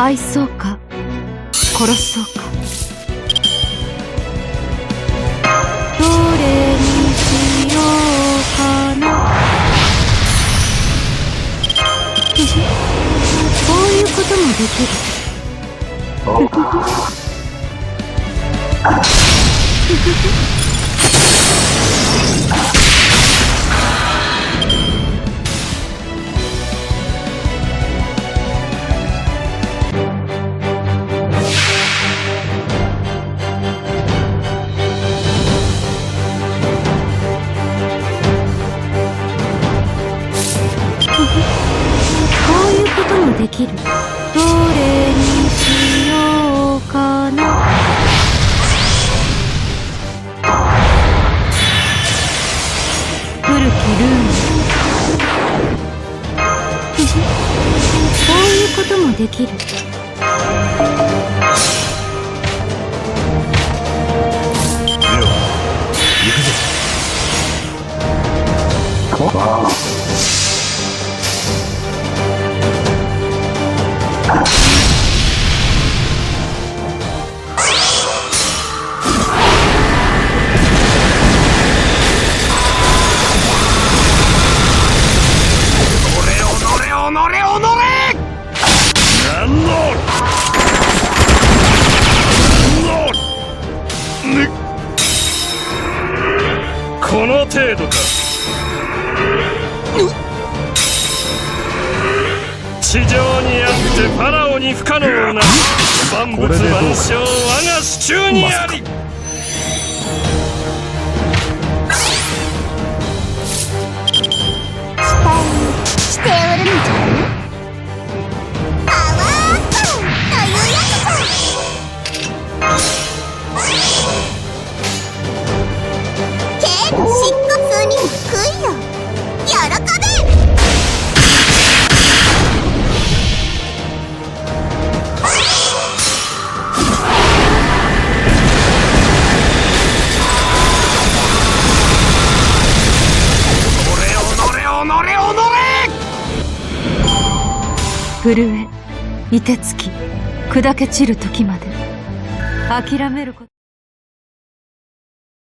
愛そうか？殺そうか？どれにしようかな？こういうこともできる。ふ。こういうこともできる。どれにしようかな。古きルール。ふふ。こういうこともできる。行くぞこの程度か。地上にあってファラオに不可能な万物万象我が手中にあり。おれおのれおのれ震え凍てつき砕け散る時まで諦めること。